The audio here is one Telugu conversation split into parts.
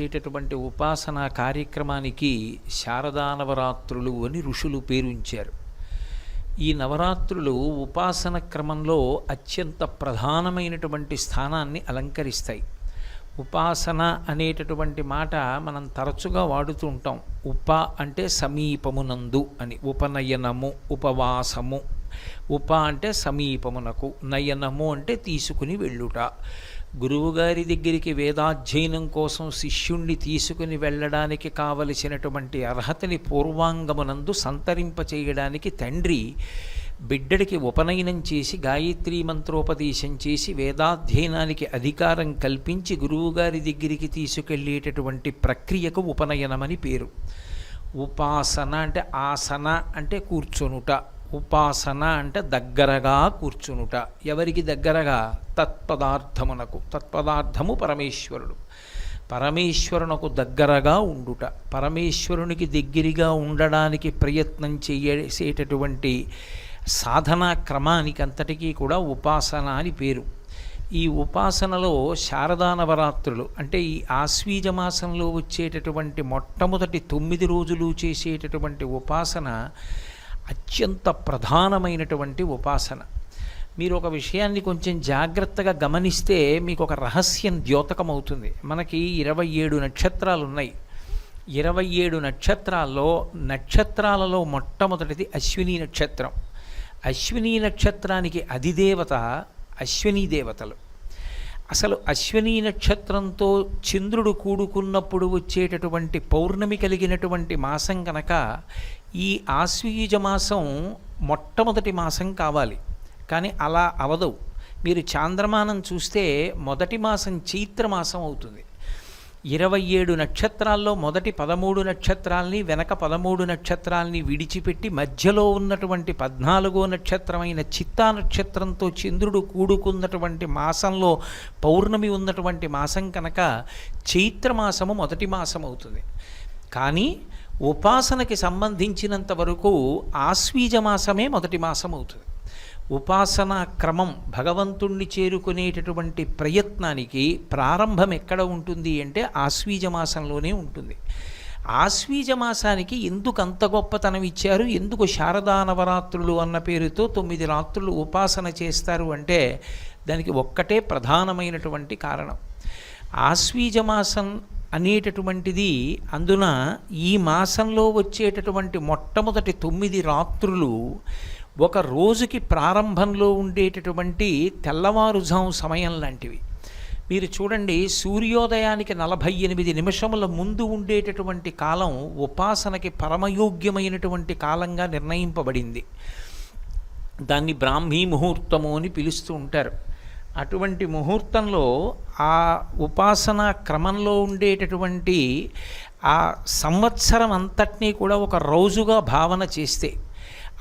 చేసేటటువంటి ఉపాసన కార్యక్రమానికి శారదా నవరాత్రులు అని ఋషులు పేరుంచారు. ఈ నవరాత్రులు ఉపాసన క్రమంలో అత్యంత ప్రధానమైనటువంటి స్థానాన్ని అలంకరిస్తాయి. ఉపాసన అనేటటువంటి మాట మనం తరచుగా వాడుతూ ఉంటాం. ఉప అంటే సమీపమునందు అని. ఉపనయనము ఉపవాసము. ఉప అంటే సమీపమునకు. నయనము అంటే తీసుకుని వెళ్ళుట. గురువుగారి దగ్గరికి వేదాధ్యయనం కోసం శిష్యుణ్ణి తీసుకుని వెళ్ళడానికి కావలసినటువంటి అర్హతని పూర్వాంగమునందు సంతరింపచేయడానికి తండ్రి బిడ్డడికి ఉపనయనం చేసి గాయత్రీ మంత్రోపదేశం చేసి వేదాధ్యయనానికి అధికారం కల్పించి గురువుగారి దగ్గరికి తీసుకెళ్ళేటటువంటి ప్రక్రియకు ఉపనయనమని పేరు. ఉపాసన అంటే ఆసన అంటే కూర్చొనుట. ఉపాసన అంటే దగ్గరగా కూర్చునుట. ఎవరికి దగ్గరగా? తత్పదార్థమునకు. తత్పదార్థము పరమేశ్వరుడు. పరమేశ్వరునకు దగ్గరగా ఉండుట. పరమేశ్వరునికి దగ్గరగా ఉండడానికి ప్రయత్నం చేసేటటువంటి సాధనా క్రమానికి అంతటికీ కూడా ఉపాసన అని పేరు. ఈ ఉపాసనలో శారదా నవరాత్రులు అంటే ఈ ఆశ్వీజ మాసంలో వచ్చేటటువంటి మొట్టమొదటి తొమ్మిది రోజులు చేసేటటువంటి ఉపాసన అత్యంత ప్రధానమైనటువంటి ఉపాసన. మీరు ఒక విషయాన్ని కొంచెం జాగ్రత్తగా గమనిస్తే మీకు ఒక రహస్యం ద్యోతకమవుతుంది. మనకి ఇరవై ఏడు నక్షత్రాలు ఉన్నాయి ఇరవై ఏడు నక్షత్రాల్లో నక్షత్రాలలో మొట్టమొదటిది అశ్విని నక్షత్రం. అశ్విని నక్షత్రానికి అధిదేవత అశ్విని దేవతలు. అసలు అశ్విని నక్షత్రంతో చంద్రుడు కూడుకున్నప్పుడు వచ్చేటటువంటి పౌర్ణమి కలిగినటువంటి మాసం కనుక ఈ ఆశ్వీజ మాసం మొట్టమొదటి మాసం కావాలి. కానీ అలా అవదు. మీరు చాంద్రమానం చూస్తే మొదటి మాసం చైత్రమాసం అవుతుంది. ఇరవై ఏడు నక్షత్రాల్లో మొదటి పదమూడు నక్షత్రాల్ని వెనక పదమూడు నక్షత్రాల్ని విడిచిపెట్టి మధ్యలో ఉన్నటువంటి పద్నాలుగో నక్షత్రమైన చిత్తా నక్షత్రంతో చంద్రుడు కూడుకున్నటువంటి మాసంలో పౌర్ణమి ఉన్నటువంటి మాసం కనుక చైత్రమాసము మొదటి మాసం అవుతుంది కానీ ఉపాసనకి సంబంధించినంత వరకు ఆశ్వీజ మాసమే మొదటి మాసం అవుతుంది ఉపాసనా క్రమం భగవంతుణ్ణి చేరుకునేటటువంటి ప్రయత్నానికి ప్రారంభం ఎక్కడ ఉంటుంది అంటే ఆశ్వీజ మాసంలోనే ఉంటుంది. ఆశ్వీజ మాసానికి ఎందుకు అంత గొప్పతనం ఇచ్చారు? ఎందుకు శారదా నవరాత్రులు అన్న పేరుతో తొమ్మిది రాత్రులు ఉపాసన చేస్తారు అంటే దానికి ఒక్కటే ప్రధానమైనటువంటి కారణం. ఆశ్వీజ మాసం అనేటటువంటిది అందున ఈ మాసంలో వచ్చేటటువంటి మొట్టమొదటి తొమ్మిది రాత్రులు ఒక రోజుకి ప్రారంభంలో ఉండేటటువంటి తెల్లవారుజాం సమయం లాంటివి. మీరు చూడండి సూర్యోదయానికి నలభై ఎనిమిది నిమిషముల ముందు ఉండేటటువంటి కాలం ఉపాసనకి పరమయోగ్యమైనటువంటి కాలంగా నిర్ణయింపబడింది. దాన్ని బ్రాహ్మీ ముహూర్తము అని పిలుస్తూ ఉంటారు. అటువంటి ముహూర్తంలో ఆ ఉపాసన క్రమంలో ఉండేటటువంటి ఆ సంవత్సరం అంతటినీ కూడా ఒక రోజుగా భావన చేస్తే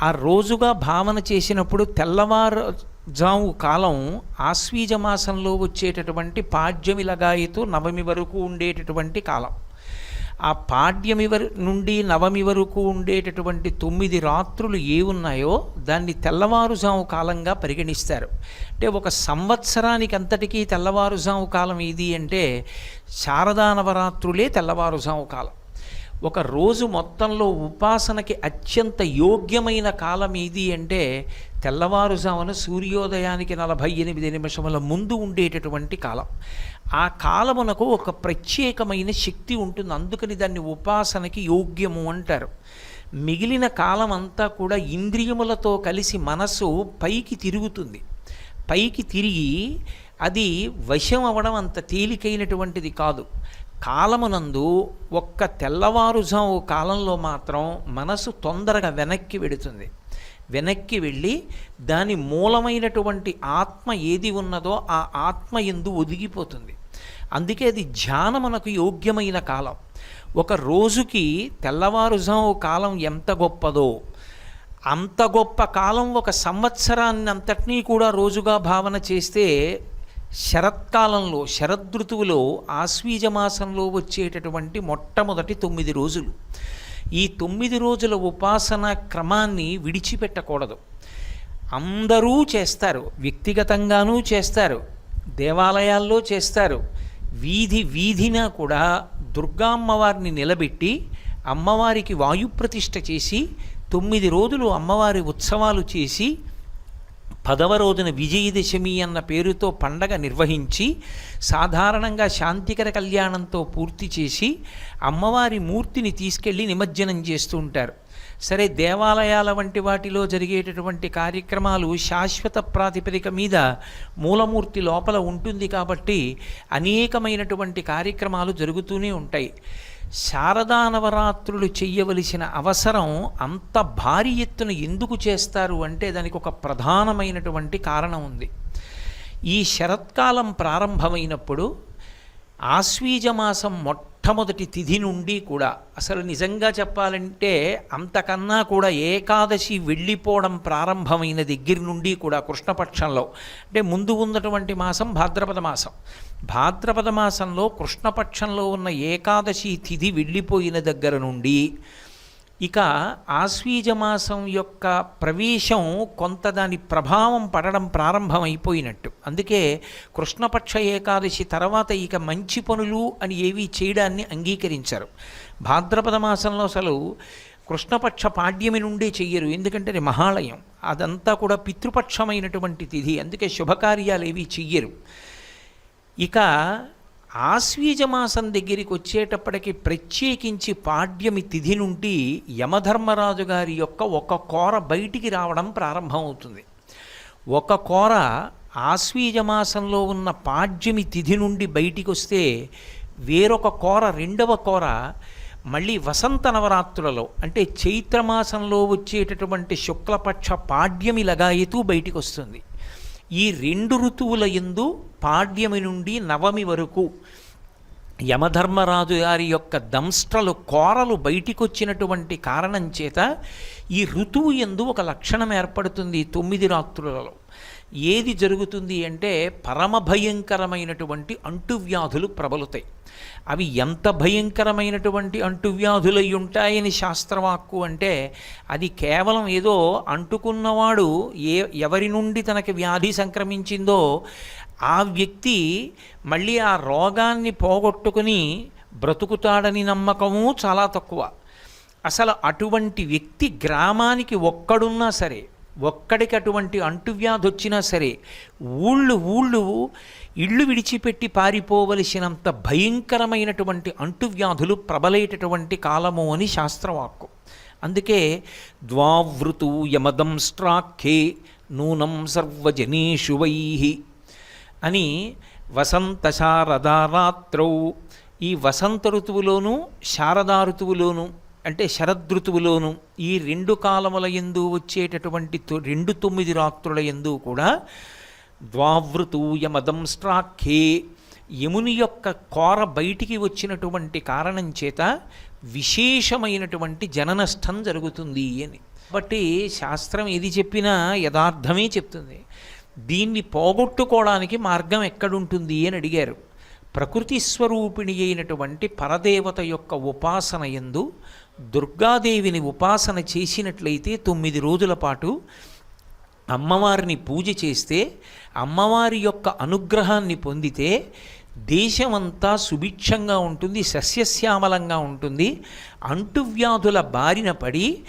ఆ రోజుగా భావన చేసినప్పుడు తెల్లవారు జాము కాలం ఆశ్వీజ మాసంలో వచ్చేటటువంటి పాడ్యమి లగాయితూ నవమి వరకు ఉండేటటువంటి కాలం. ఆ పాడ్యమి నుండి నవమి వరకు ఉండేటటువంటి తొమ్మిది రాత్రులు ఏ ఉన్నాయో దాన్ని తెల్లవారుజాము కాలంగా పరిగణిస్తారు. అంటే ఒక సంవత్సరానికి అంతటికీ తెల్లవారుజాము కాలం ఏది అంటే శారదా నవరాత్రులే తెల్లవారుజాము కాలం. ఒక రోజు మొత్తంలో ఉపాసనకి అత్యంత యోగ్యమైన కాలం ఏది అంటే తెల్లవారుజామున సూర్యోదయానికి నలభై ఎనిమిది నిమిషముల ముందు ఉండేటటువంటి కాలం. ఆ కాలమునకు ఒక ప్రత్యేకమైన శక్తి ఉంటుంది. అందుకని దాన్ని ఉపాసనకి యోగ్యము అంటారు. మిగిలిన కాలం అంతా కూడా ఇంద్రియములతో కలిసి మనసు పైకి తిరుగుతుంది. పైకి తిరిగి అది వశం అవ్వడం అంత తేలికైనటువంటిది కాదు. కాలమునందు ఒక్క తెల్లవారుజాము కాలంలో మాత్రం మనసు తొందరగా వెనక్కి వెడుతుంది. వెనక్కి వెళ్ళి దాని మూలమైనటువంటి ఆత్మ ఏది ఉన్నదో ఆ ఆత్మ ఎందు ఒదిగిపోతుంది. అందుకే అది ధ్యానమునకు యోగ్యమైన కాలం. ఒక రోజుకి తెల్లవారుజాము కాలం ఎంత గొప్పదో అంత గొప్ప కాలం ఒక సంవత్సరాన్ని అంతటినీ కూడా రోజుగా భావన చేస్తే శరత్కాలంలో శరదృతువులో ఆశ్వీజ మాసంలో వచ్చేటటువంటి మొట్టమొదటి తొమ్మిది రోజులు. ఈ తొమ్మిది రోజుల ఉపాసన క్రమాన్ని విడిచిపెట్టకూడదు. అందరూ చేస్తారు వ్యక్తిగతంగానూ చేస్తారు దేవాలయాల్లో చేస్తారు. వీధి వీధిన కూడా దుర్గా అమ్మవారిని నిలబెట్టి అమ్మవారికి వాయుప్రతిష్ఠ చేసి తొమ్మిది రోజులు అమ్మవారి ఉత్సవాలు చేసి పదవ రోజున విజయదశమి అన్న పేరుతో పండగ నిర్వహించి సాధారణంగా శాంతికర కళ్యాణంతో పూర్తి చేసి అమ్మవారి మూర్తిని తీసుకెళ్ళి నిమజ్జనం చేస్తూ ఉంటారు. సరే దేవాలయాల వంటి వాటిలో జరిగేటటువంటి కార్యక్రమాలు శాశ్వత ప్రాతిపదిక మీద మూలమూర్తి లోపల ఉంటుంది కాబట్టి అనేకమైనటువంటి కార్యక్రమాలు జరుగుతూనే ఉంటాయి. శారదా నవరాత్రులు చెయ్యవలసిన అవసరం అంత భారీ ఎత్తున ఎందుకు చేస్తారు అంటే దానికి ఒక ప్రధానమైనటువంటి కారణం ఉంది. ఈ శరత్కాలం ప్రారంభమైనప్పుడు ఆశ్వీజమాసం మొట్టమొదటి తిథి నుండి కూడా అసలు నిజంగా చెప్పాలంటే అంతకన్నా కూడా ఏకాదశి వెళ్ళిపోవడం ప్రారంభమైన దగ్గర నుండి కూడా కృష్ణపక్షంలో అంటే ముందు ఉన్నటువంటి మాసం భాద్రపద మాసం. భాద్రపద మాసంలో కృష్ణపక్షంలో ఉన్న ఏకాదశి తిథి వెళ్ళిపోయిన దగ్గర నుండి ఇక ఆశ్వీజమాసం యొక్క ప్రవేశం కొంత దాని ప్రభావం పడడం ప్రారంభమైపోయినట్టు. అందుకే కృష్ణపక్ష ఏకాదశి తర్వాత ఇక మంచి పనులు అని ఏవి చేయడాన్ని అంగీకరించారు. భాద్రపద మాసంలో అసలు కృష్ణపక్ష పాడ్యమి నుండే చెయ్యరు ఎందుకంటే అది మహాలయం. అదంతా కూడా పితృపక్షమైనటువంటి తిథి అందుకే శుభకార్యాలు ఏవి చెయ్యరు. ఇక ఆశ్వీజమాసం దగ్గరికి వచ్చేటప్పటికి ప్రత్యేకించి పాడ్యమి తిథి నుండి యమధర్మరాజు గారి యొక్క ఒక కోర బయటికి రావడం ప్రారంభమవుతుంది. ఒక కోర ఆశ్వీజమాసంలో ఉన్న పాడ్యమి తిథి నుండి బయటికి వస్తే వేరొక కోర రెండవ కోర మళ్ళీ వసంత నవరాత్రులలో అంటే చైత్రమాసంలో వచ్చేటటువంటి శుక్లపక్ష పాడ్యమి లగాయతూ బయటికి వస్తుంది ఈ రెండు ఋతువుల ఎందు పాడ్యమి నుండి నవమి వరకు యమధర్మరాజు గారి యొక్క దంస్ట్రలు కోరలు బయటికొచ్చినటువంటి కారణం చేత ఈ ఋతువు ఎందు ఒక లక్షణం ఏర్పడుతుంది తొమ్మిది రాత్రులలో. ఏది జరుగుతుంది అంటే పరమ భయంకరమైనటువంటి అంటువ్యాధులు ప్రబలుతాయి. అవి ఎంత భయంకరమైనటువంటి అంటువ్యాధులై ఉంటాయని శాస్త్రవాక్కు అంటే అది కేవలం ఏదో అంటుకున్నవాడు ఏ ఎవరి నుండి తనకి వ్యాధి సంక్రమించిందో ఆ వ్యక్తి మళ్ళీ ఆ రోగాన్ని పోగొట్టుకుని బ్రతుకుతాడని నమ్మకము చాలా తక్కువ. అసలు అటువంటి వ్యక్తి గ్రామానికి ఒక్కడున్నా సరే ఒక్కడికి అటువంటి అంటువ్యాధి వచ్చినా సరే ఊళ్ళు ఊళ్ళు ఇళ్ళు విడిచిపెట్టి పారిపోవలసినంత భయంకరమైనటువంటి అంటువ్యాధులు ప్రబలేటటువంటి కాలము అని శాస్త్రవాక్కు. అందుకే ద్వావృతు యమదంస్ట్రాఖ్యే నూనం సర్వజనేషు వై అని వసంత శారదారాత్రౌ ఈ వసంత ఋతువులోనూ శారదా ఋతువులోనూ అంటే శరదృతువులోను ఈ రెండు కాలముల ఎందు వచ్చేటటువంటి తొ- రెండు తొమ్మిది రాత్రుల ఎందు కూడా ద్వావృతు యమదంస్ట్రాఖ్యే యముని యొక్క కోర బయటికి వచ్చినటువంటి కారణం చేత విశేషమైనటువంటి జననష్టం జరుగుతుంది అని. కాబట్టి శాస్త్రం ఏది చెప్పినా యథార్థమే చెప్తుంది. దీన్ని పోగొట్టుకోవడానికి మార్గం ఎక్కడుంటుంది అని అడిగారు. ప్రకృతి స్వరూపిణి అయినటువంటి పరదేవత యొక్క ఉపాసన ఎందు దుర్గాదేవిని ఉపాసన చేసినట్లయితే తొమ్మిది రోజుల పాటు అమ్మవారిని పూజ చేస్తే అమ్మవారి యొక్క అనుగ్రహాన్ని పొందితే దేశమంతా సుభిక్షంగా ఉంటుంది సస్యశ్యామలంగా ఉంటుంది. అంటువ్యాధుల బారిన పడి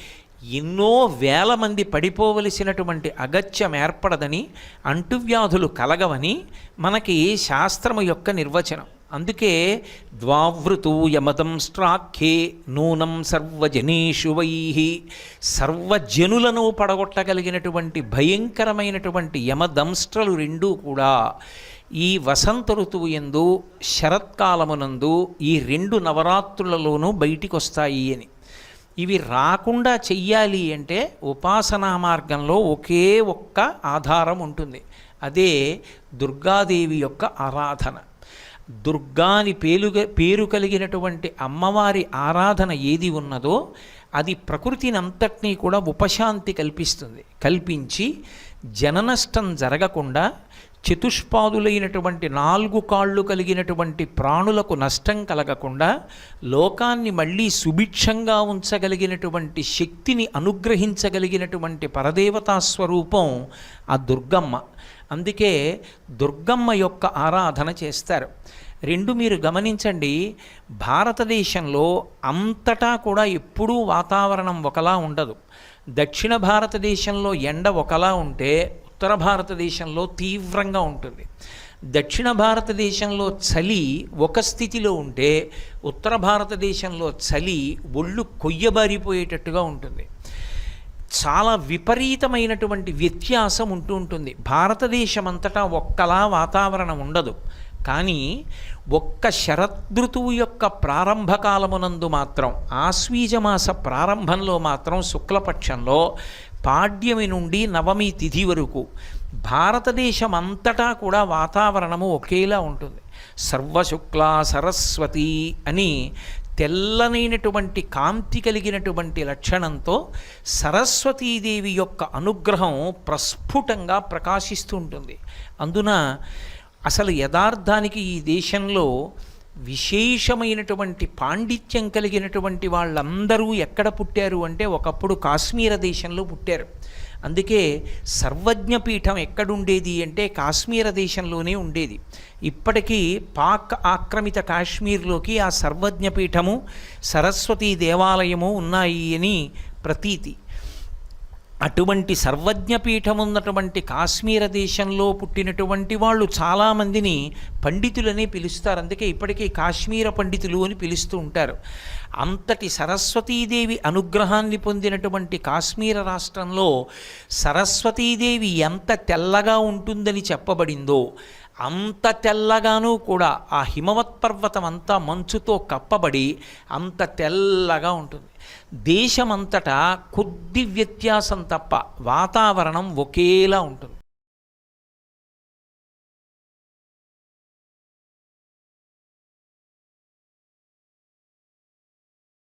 ఎన్నో వేల మంది పడిపోవలసినటువంటి అగత్యం ఏర్పడదని అంటువ్యాధులు కలగవని మనకి శాస్త్రము యొక్క నిర్వచనం. అందుకే ద్వావృతూయమతం యమదంస్ట్రాఖ్యే నూనం సర్వజనీషు వై. సర్వజనులను పడగొట్టగలిగినటువంటి భయంకరమైనటువంటి యమదంస్ట్రలు రెండూ కూడా ఈ వసంత ఋతువు ఎందు శరత్కాలమునందు ఈ రెండు నవరాత్రులలోనూ బయటికి వస్తాయి అని. ఇవి రాకుండా చెయ్యాలి అంటే ఉపాసనా మార్గంలో ఒకే ఒక్క ఆధారం ఉంటుంది. అదే దుర్గాదేవి యొక్క ఆరాధన. దుర్గాని పేలుగ పేరు కలిగినటువంటి అమ్మవారి ఆరాధన ఏది ఉన్నదో అది ప్రకృతిని అంతటినీ కూడా ఉపశాంతి కల్పిస్తుంది. కల్పించి జననష్టం జరగకుండా చతుష్పాదులైనటువంటి నాలుగు కాళ్ళు కలిగినటువంటి ప్రాణులకు నష్టం కలగకుండా లోకాన్ని మళ్ళీ సుభిక్షంగా ఉంచగలిగినటువంటి శక్తిని అనుగ్రహించగలిగినటువంటి పరదేవతా స్వరూపం ఆ దుర్గమ్మ. అందుకే దుర్గమ్మ యొక్క ఆరాధన చేస్తారు. రెండు మీరు గమనించండి భారతదేశంలో అంతటా కూడా ఎప్పుడూ వాతావరణం ఒకలా ఉండదు. దక్షిణ భారతదేశంలో ఎండ ఒకలా ఉంటే ఉత్తర భారతదేశంలో తీవ్రంగా ఉంటుంది. దక్షిణ భారతదేశంలో చలి ఒక స్థితిలో ఉంటే ఉత్తర భారతదేశంలో చలి ఒళ్ళు కొయ్యబారిపోయేటట్టుగా ఉంటుంది. చాలా విపరీతమైనటువంటి వ్యత్యాసం ఉంటూ ఉంటుంది. భారతదేశం అంతటా ఒక్కలా వాతావరణం ఉండదు. కానీ ఒక్క శరదృతువు యొక్క ప్రారంభకాలమునందు మాత్రం ఆశ్వీజమాస ప్రారంభంలో మాత్రం శుక్లపక్షంలో పాడ్యమి నుండి నవమి తిథి వరకు భారతదేశం అంతటా కూడా వాతావరణము ఒకేలా ఉంటుంది. సర్వశుక్లా సరస్వతి అని తెల్లనైనటువంటి కాంతి కలిగినటువంటి లక్షణంతో సరస్వతీదేవి యొక్క అనుగ్రహం ప్రస్ఫుటంగా ప్రకాశిస్తూ ఉంటుంది. అందున అసలు యథార్థానికి ఈ దేశంలో విశేషమైనటువంటి పాండిత్యం కలిగినటువంటి వాళ్ళందరూ ఎక్కడ పుట్టారు అంటే ఒకప్పుడు కాశ్మీర దేశంలో పుట్టారు. అందుకే సర్వజ్ఞపీఠం ఎక్కడుండేది అంటే కాశ్మీర దేశంలోనే ఉండేది. ఇప్పటికీ పాక్ ఆక్రమిత కాశ్మీర్లోకి ఆ సర్వజ్ఞపీఠము సరస్వతీ దేవాలయము ఉన్నాయి అని ప్రతీతి. అటువంటి సర్వజ్ఞపీఠం ఉన్నటువంటి కాశ్మీర దేశంలో పుట్టినటువంటి వాళ్ళు చాలామందిని పండితులని పిలుస్తారు. అందుకే ఇప్పటికీ కాశ్మీర పండితులు అని పిలుస్తూ ఉంటారు. అంతటి సరస్వతీదేవి అనుగ్రహాన్ని పొందినటువంటి కాశ్మీర రాష్ట్రంలో సరస్వతీదేవి ఎంత తెల్లగా ఉంటుందని చెప్పబడిందో అంత తెల్లగాను కూడా ఆ హిమవత్ పర్వతం అంతా మంచుతో కప్పబడి అంత తెల్లగా ఉంటుంది. దేశమంతటా కొద్ది వ్యత్యాసం తప్ప వాతావరణం ఒకేలా ఉంటుంది.